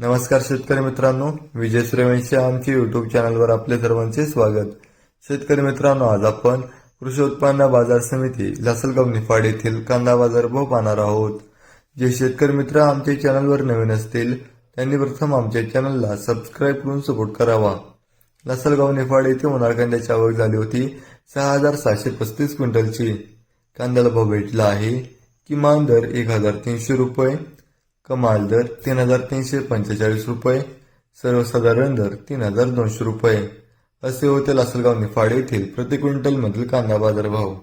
नमस्कार शेतकरी मित्रांनो विजय सूर्यवंशी आमच्या युट्यूब चॅनलवर आपले सर्वांचे स्वागत. शेतकरी मित्रांनो आज आपण कृषी उत्पन्न बाजार समिती लासलगाव निफाड येथील कांदा बाजार भाव पाहणार आहोत. जे शेतकरी मित्र आमच्या चॅनलवर नवीन असतील त्यांनी प्रथम आमच्या चॅनलला सबस्क्राईब करून सपोर्ट करावा. लासलगाव निफाड येथे उन्हाळ कांद्याची आवक झाली होती सहा हजार सहाशे पस्तीस क्विंटलची. कांद्याला भाव भेटला आहे किमान दर एक हजार तीनशे रुपये. कमाल दर तीन हजार तीनशे पंचेचाळीस रुपये सर्वसाधारण दर तीन हजार दोनशे रुपये. असे होते लासलगाव निफाड येथील प्रति क्विंटल मधील कांदा बाजार भाव